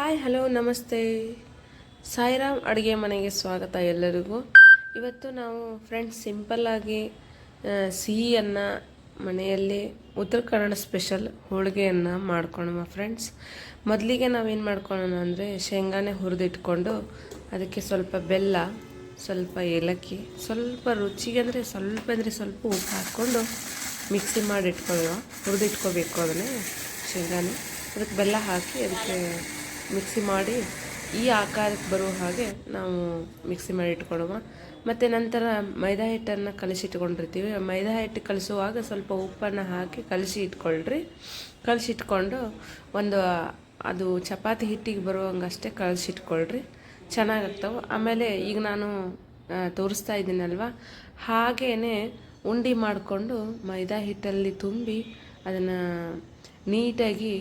Hi, hello, ನಮಸ್ತೆ. ಸಾಯಿರಾಮ್ ಅಡುಗೆ ಮನೆಗೆ ಸ್ವಾಗತ ಎಲ್ಲರಿಗೂ. ಇವತ್ತು ನಾವು ಫ್ರೆಂಡ್ಸ್ ಸಿಂಪಲ್ಲಾಗಿ ಸಿಹಿಯನ್ನು ಮನೆಯಲ್ಲಿ ಉತ್ತರ ಕನ್ನಡ ಸ್ಪೆಷಲ್ ಹೋಳಿಗೆಯನ್ನು ಮಾಡ್ಕೊಳ್ಳೋಣ ಫ್ರೆಂಡ್ಸ್. ಮೊದಲಿಗೆ ನಾವೇನು ಮಾಡ್ಕೊಳ್ಳೋಣ ಅಂದರೆ ಶೇಂಗಾನೇ ಹುರಿದಿಟ್ಕೊಂಡು ಅದಕ್ಕೆ ಸ್ವಲ್ಪ ಬೆಲ್ಲ, ಸ್ವಲ್ಪ ಏಲಕ್ಕಿ, ಸ್ವಲ್ಪ ರುಚಿಗೆ ಅಂದರೆ ಸ್ವಲ್ಪ ಅಂದರೆ ಸ್ವಲ್ಪ ಉಪ್ಪು ಹಾಕ್ಕೊಂಡು ಮಿಕ್ಸಿ ಮಾಡಿ ಇಟ್ಕೊಳ್ಳುವ ಹುರಿದಿಟ್ಕೋಬೇಕು ಅದನ್ನೇ ಶೇಂಗಾನೆ. ಅದಕ್ಕೆ ಬೆಲ್ಲ ಹಾಕಿ ಅದಕ್ಕೆ ಮಿಕ್ಸಿ ಮಾಡಿ ಈ ಆಕಾರಕ್ಕೆ ಬರುವ ಹಾಗೆ ನಾವು ಮಿಕ್ಸಿ ಮಾಡಿ ಇಟ್ಕೊಳ್ಳುವ ಮತ್ತು ನಂತರ ಮೈದಾ ಹಿಟ್ಟನ್ನು ಕಲಸಿ ಇಟ್ಕೊಂಡಿರ್ತೀವಿ. ಮೈದಾ ಹಿಟ್ಟು ಕಲಿಸುವಾಗ ಸ್ವಲ್ಪ ಉಪ್ಪನ್ನು ಹಾಕಿ ಕಲಸಿ ಇಟ್ಕೊಳ್ರಿ. ಕಲಸಿ ಇಟ್ಕೊಂಡು ಒಂದು, ಅದು ಚಪಾತಿ ಹಿಟ್ಟಿಗೆ ಬರುವಂಗಷ್ಟೇ ಕಲಸಿಟ್ಕೊಳ್ರಿ ಚೆನ್ನಾಗಾಗ್ತವೆ. ಆಮೇಲೆ ಈಗ ನಾನು ತೋರಿಸ್ತಾ ಇದ್ದೀನಲ್ವ? ಹಾಗೇ ಉಂಡೆ ಮಾಡಿಕೊಂಡು ಮೈದಾ ಹಿಟ್ಟಲ್ಲಿ ತುಂಬಿ ಅದನ್ನು ನೀಟಾಗಿ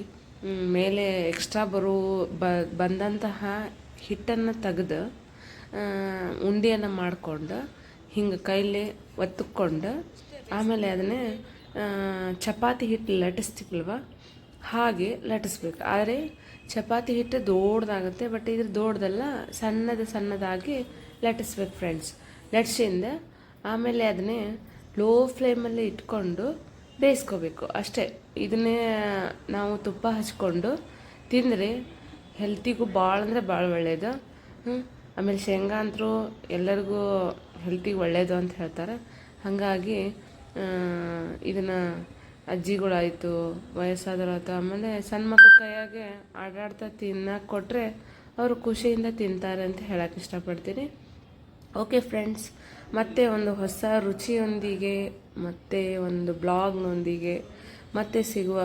ಮೇಲೆ ಎಕ್ಸ್ಟ್ರಾ ಬರೋ, ಬ, ಬಂದಂತಹ ಹಿಟ್ಟನ್ನು ತೆಗೆದು ಉಂಡೆಯನ್ನು ಮಾಡಿಕೊಂಡು, ಹಿಂಗೆ ಕೈಲಿ ಒತ್ತುಕೊಂಡು ಆಮೇಲೆ ಅದನ್ನೇ ಚಪಾತಿ ಹಿಟ್ಟು ಲಟಿಸ್ತೀವಲ್ವ ಹಾಗೆ ಲಟಿಸ್ಬೇಕು ಆದರೆ ಚಪಾತಿ ಹಿಟ್ಟು ದೊಡ್ಡದಾಗುತ್ತೆ ಬಟ್ ಇದ್ರ ದೊಡ್ಡದಲ್ಲ ಸಣ್ಣದು ಸಣ್ಣದಾಗಿ ಲಟ್ಟಿಸ್ಬೇಕು ಫ್ರೆಂಡ್ಸ್ ಲಟ್ಸಿಂದ ಆಮೇಲೆ ಅದನ್ನೇ ಲೋ ಫ್ಲೇಮಲ್ಲಿ ಇಟ್ಕೊಂಡು ಬೇಯಿಸ್ಕೋಬೇಕು. ಅಷ್ಟೇ. ಇದನ್ನೇ ನಾವು ತುಪ್ಪ ಹಚ್ಕೊಂಡು ತಿಂದರೆ ಹೆಲ್ತಿಗೂ ಭಾಳ ಅಂದರೆ ಭಾಳ ಒಳ್ಳೆಯದು ಆಮೇಲೆ ಶೇಂಗಾ ಅಂತರೂ ಎಲ್ಲರಿಗೂ ಹೆಲ್ತಿಗೆ ಒಳ್ಳೆಯದು ಅಂತ ಹೇಳ್ತಾರೆ. ಹಾಗಾಗಿ ಇದನ್ನು ಅಜ್ಜಿಗಳಾಯಿತು ವಯಸ್ಸಾದರಾಯ್ತು ಆಮೇಲೆ ಸಣ್ಣ ಮಕ್ಕಳ ಕೈಯಾಗೆ ಆಡಾಡ್ತಾ ತಿನ್ನಕ್ಕೆ ಕೊಟ್ಟರೆ ಅವರು ಖುಷಿಯಿಂದ ತಿಂತಾರೆ ಅಂತ ಹೇಳಕ್ಕೆ ಇಷ್ಟಪಡ್ತೀನಿ. ಓಕೆ ಫ್ರೆಂಡ್ಸ್ ಮತ್ತೆ ಒಂದು ಹೊಸ ರುಚಿಯೊಂದಿಗೆ ಮತ್ತೆ ಒಂದು ಬ್ಲಾಗ್ನೊಂದಿಗೆ ಮತ್ತೆ ಸಿಗುವ